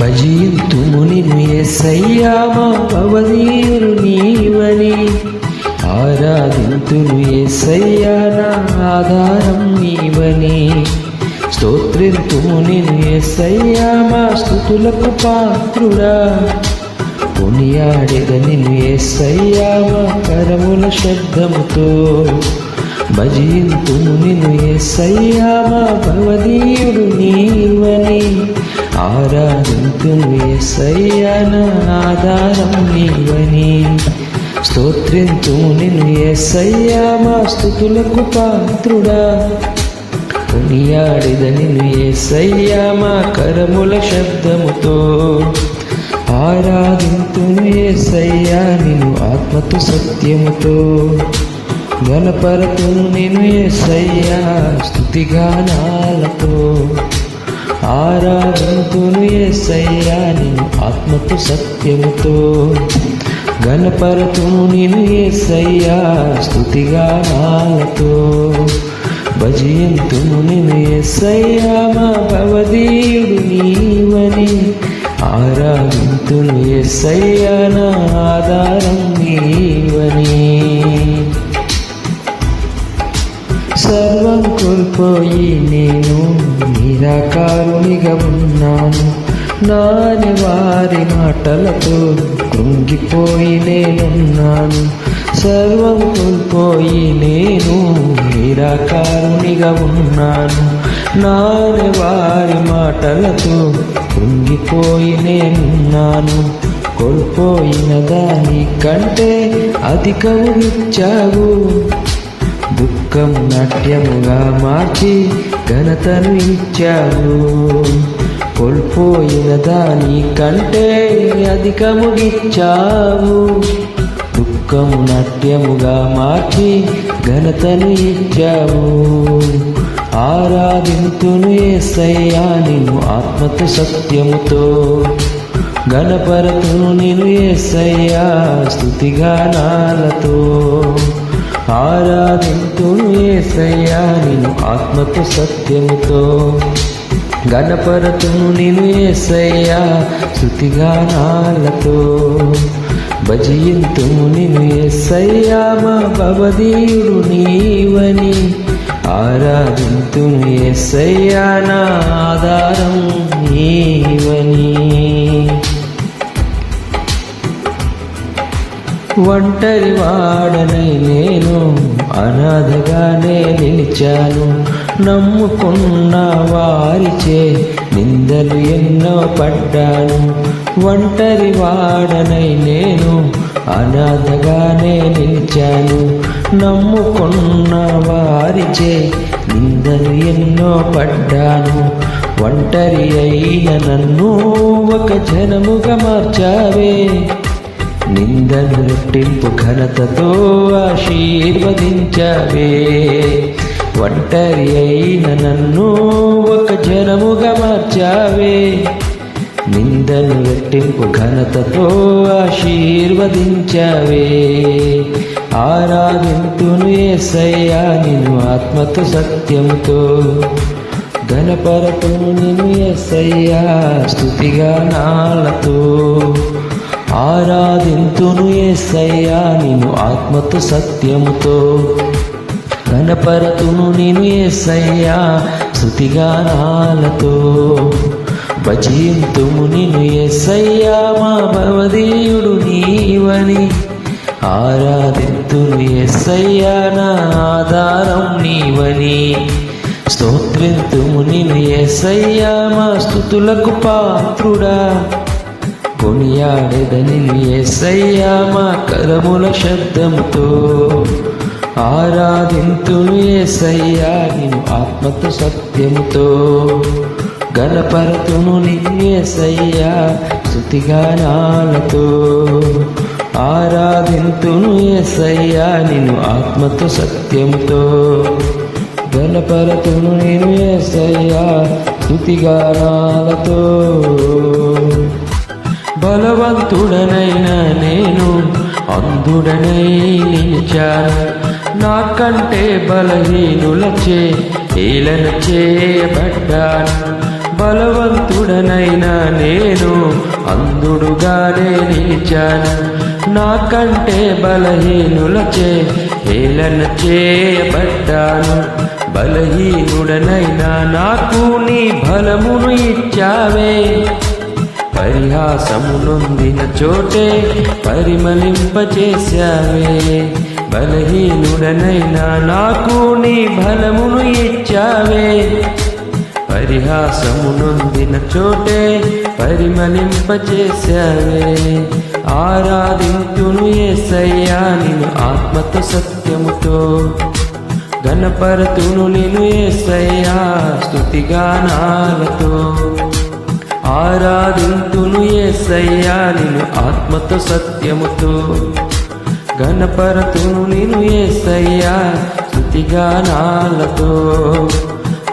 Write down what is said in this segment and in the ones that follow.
భజింతుము నిన్ను ఎస్సయ్యా మా భవనీయులు నీవని ఆరాధింతును ఎస్సయ్యా నా ఆధారం నీవని. స్తోత్రింతుము నిన్ను ఎస్సయ్యా మా స్థుతులకు పాత్రుడా. కొనియాడెద నిన్ను ఎస్సయ్యా మా కరముల శబ్దముతో. భజింతుము నిను ఎస్సయ్యా మా భవదీయుడు నీవని. ఆరాధింతును ఎస్సయ్యా నా ఆధారం నీవని. స్తోత్రింతుము నిను ఎస్సయ్యా మా స్థుతులకు పాత్రుడా. కొనియాడిద నిన్ను ఎస్సయ్యా మా కరముల శబ్దముతో. ఆరాధింతును ఎస్సయ్యా నిను ఆత్మతో సత్యముతో. గణపరతు నేను ఎస్సయ్యా స్థుతిగానాలతో ఆరాధింతును ఎస్సయ్యా నిన్ను ఆత్మతో సత్యముతో. గణపరతు నేను ఎస్సయ్యా స్థుతిగానాలతో భజయంతును నేను ఎస్సయ్యా మా భవదీయుడు నీవని. ఆరాధింతును ఎస్సయ్యా నా ఆధారం నీవని. సర్వం కోల్పోయి నేను నిరాకారునిగా ఉన్నాను నాని వారి మాటలతో కృంగిపోయి నేనున్నాను. సర్వం కోల్పోయి నేను నిరాకారునిగా ఉన్నాను నాని వారి మాటలతో కృంగిపోయి నేనున్నాను. కోల్పోయిన దాని కంటే అధికము ఇచ్చావు దుఃఖం నాట్యముగా మార్చి ఘనతను ఇచ్చావు. కోల్పోయిన దాని కంటే అధికముగిచ్చావు. దుఃఖము నాట్యముగా మార్చి ఘనతను ఇచ్చావు. ఆరాధింతును ఏసయ్యా నిన్ను ఆత్మతు సత్యముతో. గణపరతును నేను ఏసయ్యా స్థుతిగానాలతో ఆరాధింతును ఏసయ్యా నిన్ను ఆత్మతో సత్యముతో. గణపరతును నేను ఏసయ్యా శృతిగానాలతో భజయింతుము నిన్ను ఏసయ్యా మా భవదీయుడు నీవని. ఆరాధింతును ఏసయ్యా నా ఆధారం నీవని. ఒంటరి వాడనై నేను అనాథగానే నిలిచాను. నమ్ముకున్న వారిచే నిందలు ఎన్నో పడ్డాను. ఒంటరి వాడనై నేను అనాథగానే నిలిచాను. నమ్ముకున్న వారిచే నిందలు ఎన్నో పడ్డాను. ఒంటరి అయిన నన్ను ఒక జనముగా మార్చావే. నిందను రెట్టింపు ఘనతతో ఆశీర్వదించవే. ఒంటరి అయిన నన్ను ఒక జనముగా మార్చావే. నిందను రెట్టింపు ఘనతతో ఆశీర్వదించవే. ఆరాధింతును ఏసయ్యా నిన్ను ఆత్మతో సత్యంతో గణపరతును నిన్ను ఏసయ్యా స్థుతిగా నాలతో. ఆరాధింతును ఏసయ్యా నిన్ను ఆత్మతో సత్యముతో. గణపరతును నేను ఏసయ్యా శృతిగానాలతో. భజయింతుము నిన్ను ఏసయ్యా మా భవదీయుడు నీవని. ఆరాధింతును ఏసయ్యా నా ఆధారం నీవని. స్తోత్రింతుము నిన్ను ఏసయ్యా మా స్థుతులకు పాత్రుడా. కొనియాడెదని ఏసయ్యా మా కరముల శబ్దముతో ఆరాధింతును ఏసయ్యా నిన్ను ఆత్మత సత్యముతో గణపరతును నిన్నేసయ్యా శృతిగానాలతో ఆరాధింతును ఏసయ్యా నిన్ను ఆత్మతో సత్యంతో గణపరతును నేను ఏసయ్యా స్థుతిగానాలతో బలవంతుడనైన నేను అందుడనై నిలిచాను. నాకంటే బలహీనులచే ఏలన చేయబడ్డాను. బలవంతుడనైన నేను అందుడుగానే నిలిచాను. నాకంటే బలహీనులచే ఏలన చేయబడ్డాను. బలహీనుడనైనా నాకు నీ బలమును ఇచ్చావే. పరిహాసమునొందిన చోటే పరిమళింపచేశావే. బలహీనుడనైనా నాకు నీ బలమును ఇచ్చావే. పరిహాసమునొందిన చోటే పరిమళింపచేశావే. ఆరాధింతును ఏసయ్యా నిన్ను ఆత్మతో సత్యముతో. గణపరతును నిన్ను ఏసయ్యా స్తుతిగానాలతో. ఆరాధింతును ఏసయ్యా నిన్ను ఆత్మతో సత్యముతో. గణపరతును నిన్ను ఏసయ్యా స్థుతిగానాలతో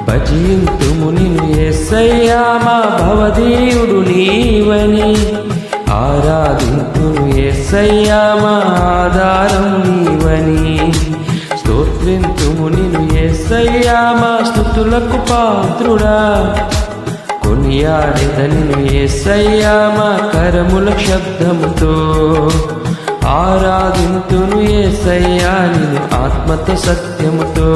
భజింతుము నిన్ను ఏసయ్యా మా భవదేవుడు నీవని. ఆరాధింతును ఏసయ్యా మా ఆధారం నీవని. స్తోత్రింతుము నిన్ను ఏసయ్యా మా స్థుతులకు పాత్రుడా. కొనియాడెదను ఏసయ్యా మా కరముల శబ్దముతో ఆరాధింతును ఏసయ్యా నిను ఆత్మతో సత్యముతో.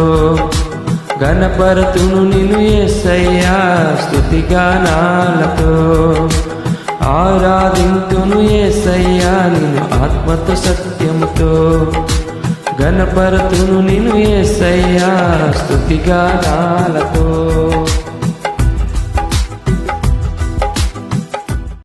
గణపరతును నిను ఏసయ్యా స్థుతిగానాలతో ఆరాధింతును ఏసయ్యా నిను ఆత్మతో సత్యముతో. గణపరతును నిను ఏసయ్యా స్థుతిగానాలతో